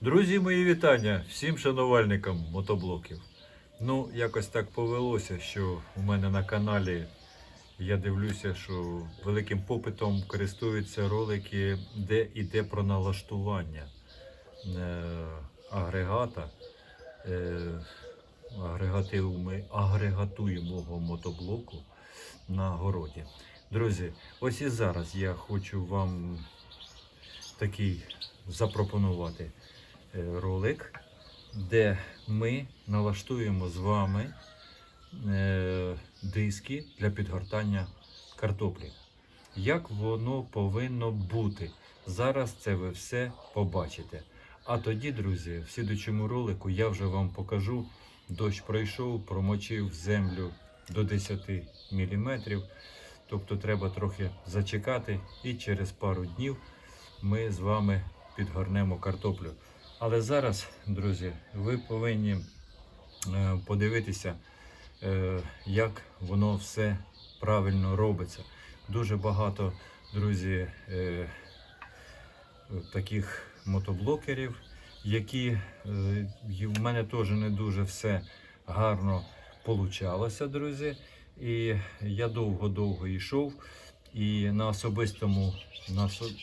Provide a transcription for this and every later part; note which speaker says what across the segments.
Speaker 1: Друзі, мої вітання всім шанувальникам мотоблоків. Ну, якось так повелося, що у мене на каналі я дивлюся, що великим попитом користуються ролики, де іде про налаштування е, агрегата, е, агрегатуємого мотоблоку на городі. Друзі, ось і зараз я хочу вам такий запропонувати ролик, де ми налаштуємо з вами е, диски для підгортання картоплі. Як воно повинно бути? Зараз це ви все побачите. А тоді, друзі, в слідучому ролику я вже вам покажу. Дощ пройшов, промочив землю до 10 мм. Тобто треба трохи зачекати і через пару днів ми з вами підгорнемо картоплю. Але зараз, друзі, ви повинні е, подивитися, е, як воно все правильно робиться. Дуже багато, друзі, е, таких мотоблокерів, які в мене теж не дуже все гарно получалося, друзі. І я довго-довго йшов. І на особистому,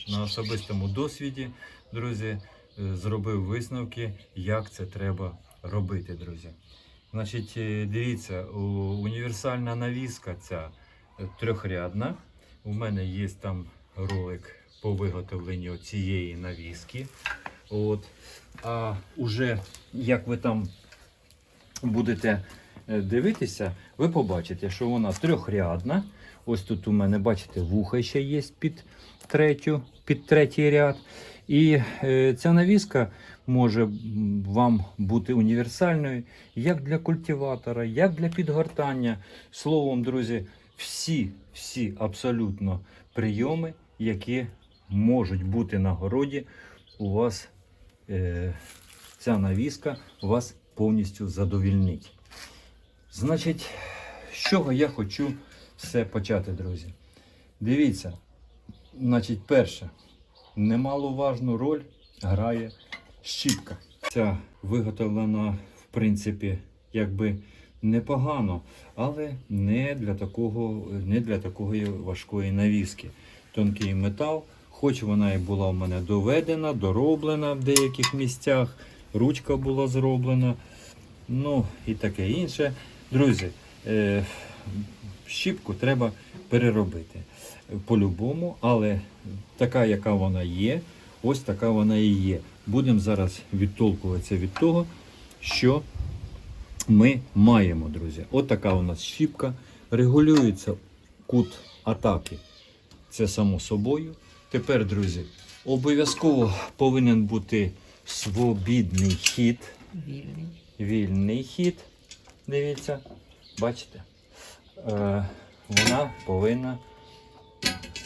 Speaker 1: на, особистому досвіді, друзі, зробив висновки, як це треба робити, друзі. Значить, е, дивіться, універсальна навіска ця е, трьохрядна. У мене є там ролик по виготовленню цієї навіски. От. А уже як ви там будете е, дивитися, ви побачите, що вона трьохрядна. Ось тут у мене, бачите, вуха ще є під, третю, під третій ряд. І е, ця навіска може вам бути універсальною як для культиватора, як для підгортання. Словом, друзі, всі, всі абсолютно прийоми, які можуть бути на городі, у вас е, ця навіска вас повністю задовільнить. Значить, з чого я хочу все почати, друзі? Дивіться, значить, перше, немаловажну роль грає щіпка. Ця виготовлена, в принципі, якби непогано, але не для такого, не для такої важкої навіски. Тонкий метал, хоч вона і була в мене доведена, дороблена в деяких місцях, ручка була зроблена, ну і таке інше. Друзі, е, щіпку треба переробити по-любому, але така, яка вона є, ось така вона і є. Будемо зараз відтолкуватися від того, що ми маємо, друзі. От у нас щіпка. Регулюється кут атаки. Це само собою. Тепер, друзі, обов'язково повинен бути свобідний хід.
Speaker 2: Вільний.
Speaker 1: Вільний хід. Дивіться, бачите? Е, вона повинна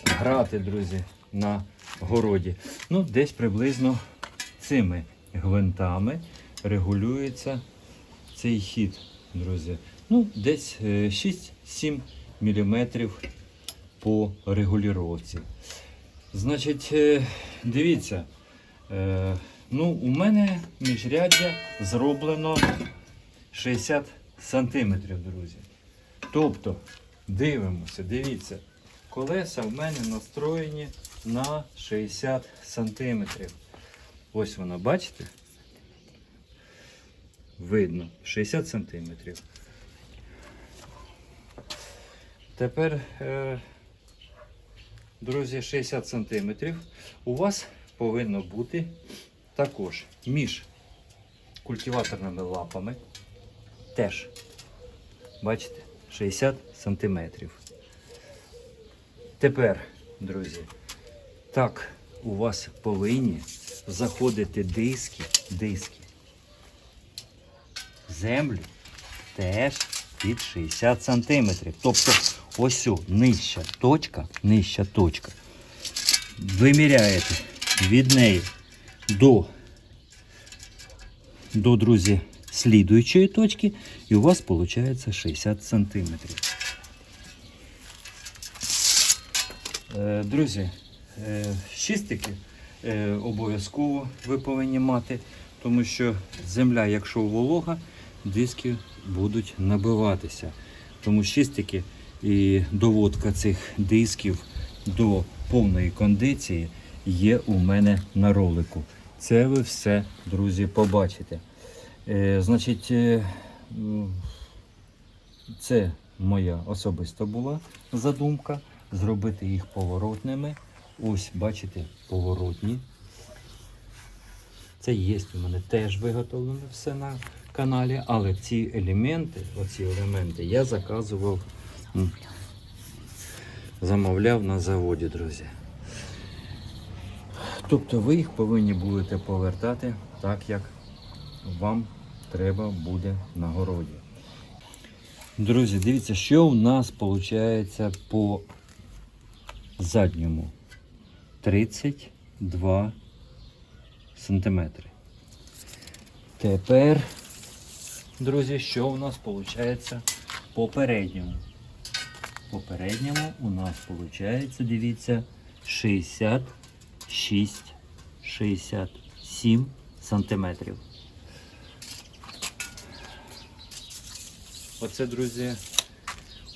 Speaker 1: грати, друзі, на городі. Ну, десь приблизно цими гвинтами регулюється цей хід, друзі. Ну, десь е, 6-7 мм по регулювання. Значить, е, дивіться, е, ну, у мене міжряддя зроблено 60 сантиметрів, друзі. Тобто, дивимося, дивіться, колеса в мене настроєні на 60 сантиметрів. Ось воно, бачите? Видно, 60 сантиметрів. Тепер, е, друзі, 60 сантиметрів. У вас повинно бути також між культиваторними лапами. Теж, бачите, 60 сантиметрів. Тепер, друзі, так у вас повинні заходити диски, диски. Землю теж під 60 сантиметрів. Тобто ось нижча точка, нижча точка. Виміряєте від неї до, до друзі, слідуючої точки, і у вас виходить 60 сантиметрів. Е, Друзі, е, щистики е, обов'язково ви повинні мати, тому що земля, якщо волога, диски будуть набиватися. Тому чистики і доводка цих дисків до повної кондиції є у мене на ролику. Це ви все, друзі, побачите. Е, значить, е, це моя особиста була задумка зробити їх поворотними. Ось, бачите, поворотні. Це є у мене теж виготовлено все на каналі, але ці елементи, оці елементи я заказував, замовляв на заводі, друзі. Тобто ви їх повинні будете повертати так, як вам треба буде на городі. Друзі, дивіться, що у нас виходить по задньому 32 сантиметри. Тепер, друзі, що у нас виходить по передньому? По передньому у нас виходить, дивіться, 66 67 сантиметрів. Оце, друзі,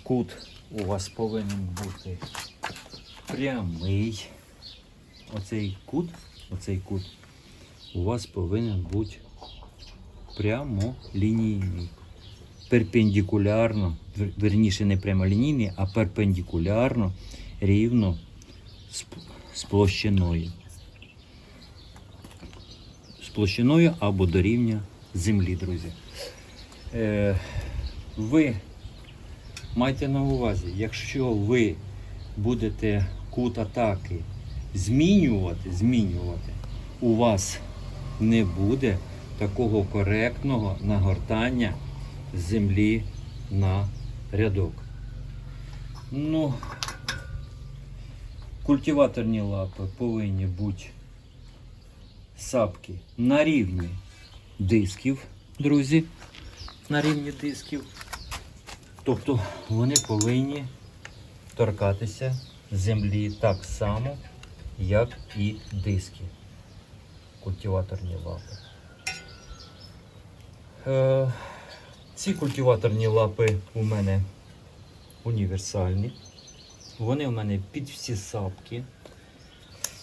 Speaker 1: кут у вас повинен бути прямий. Оцей кут, оцей кут у вас повинен бути прямолінійний. Перпендикулярно, верніше не прямолінійний, а перпендикулярно рівно з, площиною. З площиною або до рівня землі, друзі. Е, ви майте на увазі, якщо ви будете кут атаки змінювати, змінювати, у вас не буде такого коректного нагортання землі на рядок. Ну, культиваторні лапи повинні бути сапки на рівні дисків, друзі. На рівні дисків. Тобто вони повинні торкатися землі так само, як і диски. Культиваторні лапи. Е, ці культиваторні лапи у мене універсальні. Вони у мене під всі сапки.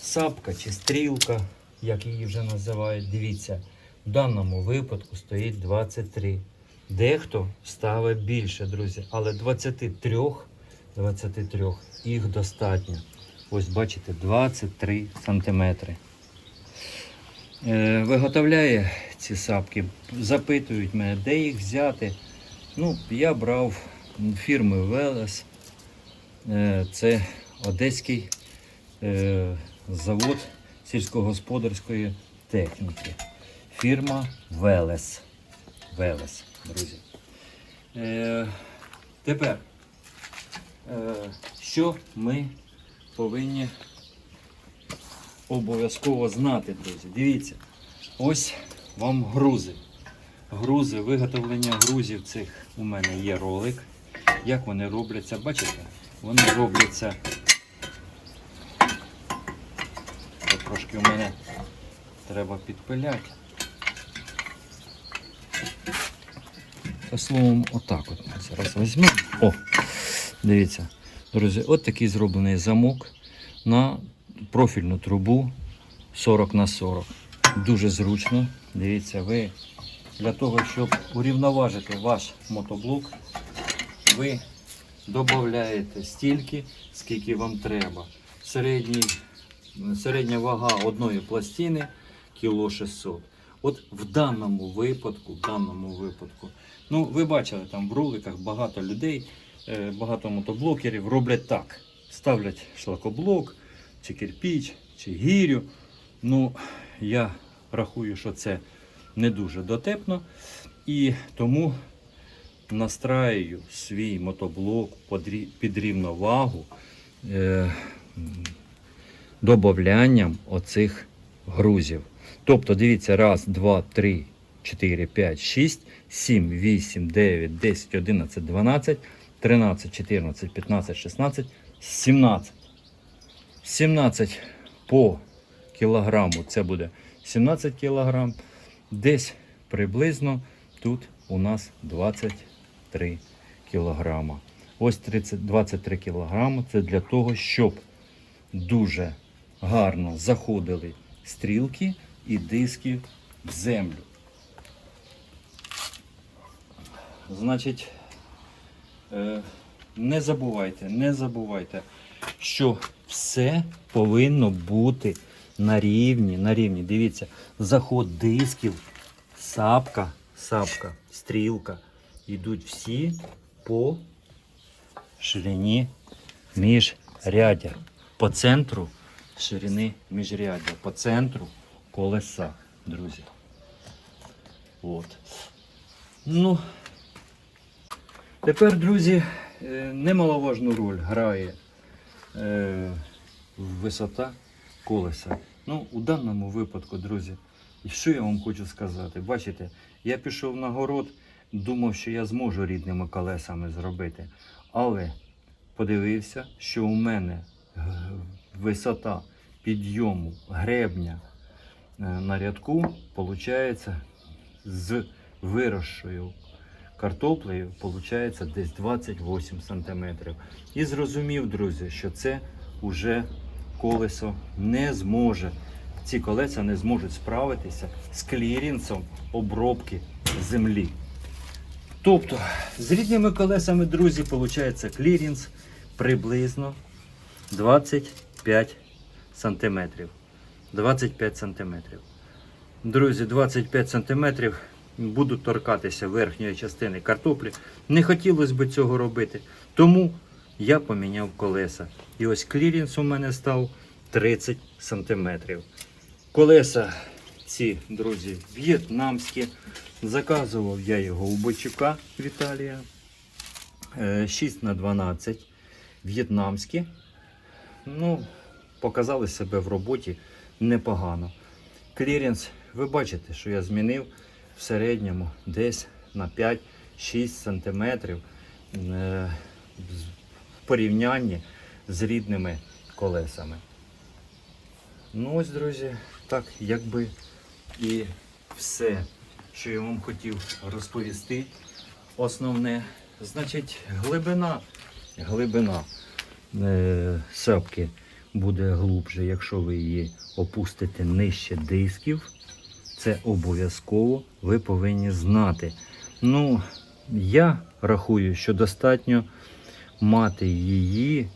Speaker 1: Сапка чи стрілка, як її вже називають. Дивіться, в даному випадку стоїть 23. Дехто ставить більше, друзі, але 23, 23 їх достатньо. Ось бачите, 23 сантиметри. Е, виготовляє ці сапки, запитують мене, де їх взяти. Ну, я брав фірми Велес. Е, це одеський е, завод сільськогосподарської техніки. Фірма Велес. Велес, друзі. Е, тепер, е, що ми повинні обов'язково знати, друзі. Дивіться, ось вам грузи. Грузи, виготовлення грузів цих у мене є ролик. Як вони робляться, бачите? Вони робляться. Трошки у мене треба підпиляти. Словом, отак от ми зараз візьмемо. О, дивіться, друзі, от такий зроблений замок на профільну трубу 40 на 40. Дуже зручно. Дивіться, ви для того, щоб урівноважити ваш мотоблок, ви додаєте стільки, скільки вам треба. Середній, середня вага одної пластини кіло 600. От в даному випадку, в даному випадку, ну ви бачили там в роликах багато людей, е, багато мотоблокерів роблять так. Ставлять шлакоблок, чи кирпіч, чи гірю. Ну, я рахую, що це не дуже дотепно. І тому настраюю свій мотоблок під рівновагу е, добавлянням оцих грузів. Тобто, дивіться, раз, два, три, 4, 5, 6, 7, 8, 9, 10, 11, 12, 13, 14, 15, 16, 17. 17 по кілограму. Це буде 17 кілограм. Десь приблизно тут у нас 23 кілограма. Ось 30, 23 кілограми це для того, щоб дуже гарно заходили стрілки і диски в землю. Значить, е, не забувайте, не забувайте, що все повинно бути на рівні, на рівні. Дивіться, заход дисків, сапка, сапка, стрілка. Йдуть всі по ширині міжряддя. По центру ширини міжряддя, по центру колеса, друзі. От. Ну, тепер, друзі, е, немаловажну роль грає е, висота колеса. Ну, у даному випадку, друзі, що я вам хочу сказати? Бачите, я пішов на город, думав, що я зможу рідними колесами зробити. Але подивився, що у мене е, висота підйому гребня е, на рядку виходить з виросшою картоплею, виходить десь 28 см. І зрозумів, друзі, що це вже колесо не зможе. Ці колеса не зможуть справитися з клірінсом обробки землі. Тобто, з рідними колесами, друзі, виходить клірінс приблизно 25 сантиметрів. 25 сантиметрів. Друзі, 25 сантиметрів будуть торкатися верхньої частини картоплі. Не хотілося б цього робити. Тому я поміняв колеса. І ось клірінс у мене став 30 сантиметрів. Колеса ці, друзі, в'єтнамські. Заказував я його у Бойчука Віталія. Е, 6 на 12 в'єтнамські. Ну, показали себе в роботі непогано. Кліренс, ви бачите, що я змінив в середньому десь на 5-6 см е, в порівнянні з рідними колесами. Ну ось, друзі, так якби і все, що я вам хотів розповісти. Основне, значить, глибина, глибина е, сапки буде глубже, якщо ви її опустите нижче дисків. Це обов'язково ви повинні знати. Ну, я рахую, що достатньо мати її,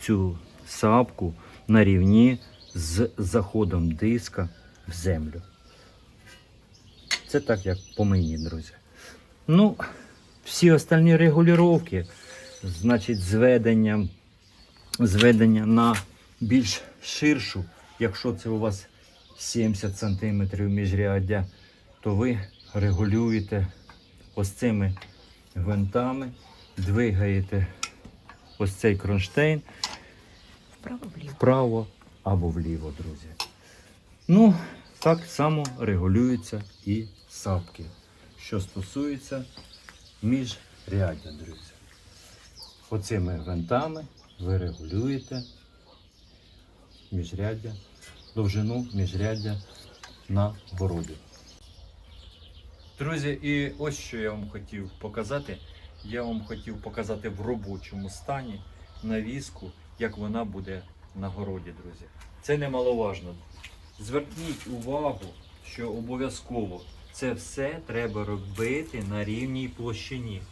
Speaker 1: цю сапку, на рівні з заходом диска в землю. Це так, як по мені, друзі. Ну, всі остальні регулювання, значить, зведення, зведення на більш ширшу, якщо це у вас 70 см міжряддя, то ви регулюєте ось цими гвинтами, двигаєте ось цей кронштейн
Speaker 2: Вправо вліво.
Speaker 1: вправо або вліво, друзі. Ну, так само регулюються і сапки, що стосується міжряддя, друзі. Оцими гвинтами ви регулюєте міжряддя, довжину міжряддя на городі. Друзі, і ось що я вам хотів показати. Я вам хотів показати в робочому стані навіску, як вона буде на городі, друзі. Це немаловажно. Зверніть увагу, що обов'язково це все треба робити на рівній площині.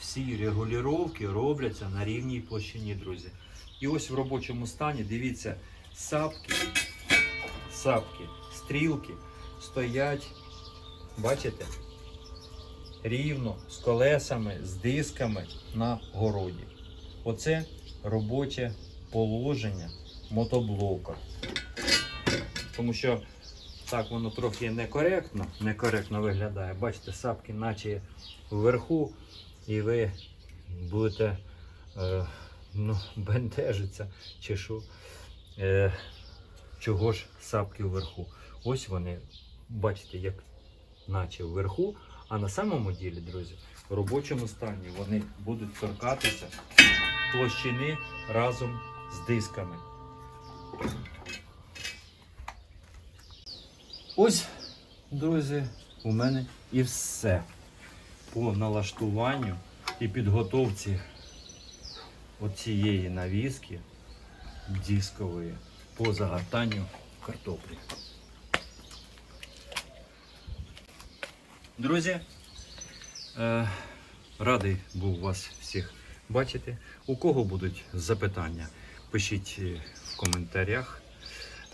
Speaker 1: Всі регулювання робляться на рівній площині, друзі. І ось в робочому стані, дивіться, сапки, сапки, стрілки стоять, бачите, рівно з колесами, з дисками на городі. Оце робоче положення мотоблока. Тому що так воно трохи некоректно, некоректно виглядає. Бачите, сапки наче вверху, і ви будете е, ну, бентежиться чи що. Е, чого ж сапки вверху? Ось вони, бачите, як наче вверху, а на самому ділі, друзі, в робочому стані вони будуть торкатися площини разом з дисками. Ось, друзі, у мене і все по налаштуванню і підготовці оцієї навіски дискової по загортанню картоплі. Друзі, е, радий був вас всіх бачити. У кого будуть запитання, пишіть е, в коментарях.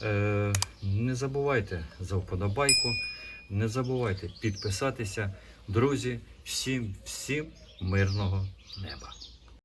Speaker 1: Е, не забувайте за вподобайку, не забувайте підписатися. Друзі, всім, всім мирного неба!